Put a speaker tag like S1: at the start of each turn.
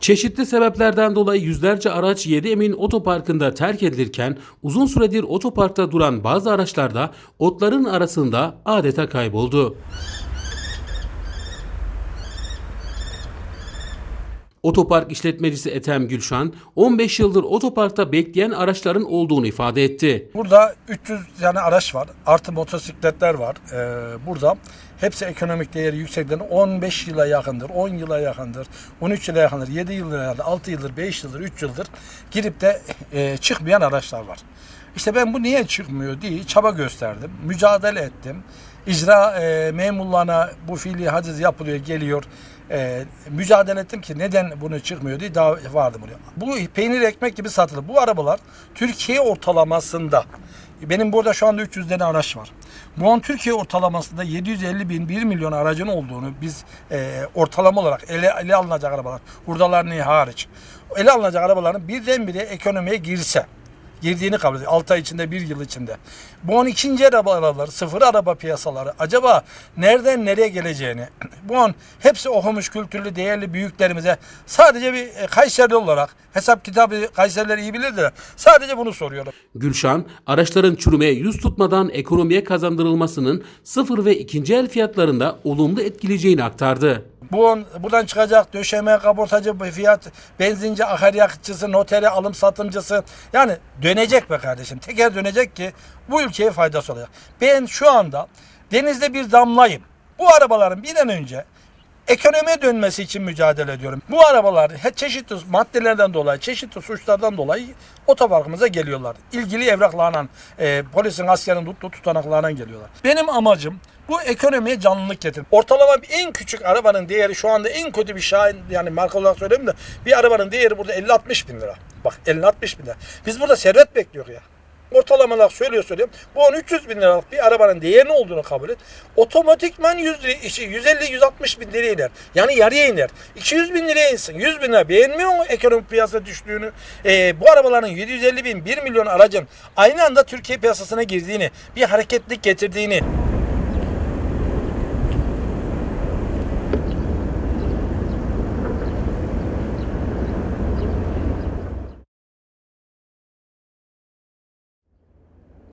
S1: Çeşitli sebeplerden dolayı yüzlerce araç 7 Emin Otoparkı'nda terk edilirken uzun süredir otoparkta duran bazı araçlar da otların arasında adeta kayboldu. Otopark işletmecisi Ethem Gülşan, 15 yıldır otoparkta bekleyen araçların olduğunu ifade etti.
S2: Burada 300 tane araç var. Artı motosikletler var. Ee, burada hepsi ekonomik değeri yüksekten 15 yıla yakındır, 10 yıla yakındır, 13 yıla yakındır, 7 yıla yakındır, 6 yıldır, 5 yıldır, 3 yıldır girip de e, çıkmayan araçlar var. İşte ben bu niye çıkmıyor diye çaba gösterdim, mücadele ettim. İcra e, memurlarına bu fiili haciz yapılıyor, geliyor. E, mücadele ettim ki neden bunu çıkmıyor diye daha vardım buraya. Bu peynir ekmek gibi satılır. Bu arabalar Türkiye ortalamasında benim burada şu anda 300 tane araç var. Bu an Türkiye ortalamasında 750 bin 1 milyon aracın olduğunu biz e, ortalama olarak ele, ele alınacak arabalar, hurdalar hariç. Ele alınacak arabaların birdenbire ekonomiye girse girdiğini kabul ediyor. 6 ay içinde, 1 yıl içinde. Bu an ikinci arabalar, sıfır araba piyasaları acaba nereden nereye geleceğini, bu an hepsi okumuş, kültürlü, değerli büyüklerimize sadece bir e, Kayserili olarak, hesap kitabı Kayseriler iyi bilirler. Sadece bunu soruyorum.
S1: Gülşan, araçların çürümeye yüz tutmadan ekonomiye kazandırılmasının sıfır ve ikinci el fiyatlarında olumlu etkileyeceğini aktardı.
S2: Bu on, buradan çıkacak döşeme, kaportacı, fiyat, benzinci, akaryakıtçısı, notere, alım satımcısı. Yani dönecek be kardeşim. Teker dönecek ki bu ülkeye faydası olacak. Ben şu anda denizde bir damlayım. Bu arabaların bir an önce ekonomiye dönmesi için mücadele ediyorum. Bu arabalar çeşitli maddelerden dolayı, çeşitli suçlardan dolayı otoparkımıza geliyorlar. İlgili evraklarla, e, polisin, askerin tuttuğu tutanaklarla geliyorlar. Benim amacım bu ekonomiye canlılık getirmek. Ortalama en küçük arabanın değeri şu anda en kötü bir şahin yani marka olarak söyleyeyim de bir arabanın değeri burada 50-60 bin lira. Bak 50-60 bin lira. Biz burada servet bekliyoruz ya. Ortalamalar söylüyor söylüyorum. Bu 10 300 bin liralık bir arabanın değerinin olduğunu kabul et. Otomatikman 100, 150-160 bin liraya iner. Yani yarıya iner. 200 bin liraya insin. 100 bin lira beğenmiyor mu ekonomik piyasa düştüğünü? Ee, bu arabaların 750 bin 1 milyon aracın aynı anda Türkiye piyasasına girdiğini, bir hareketlik getirdiğini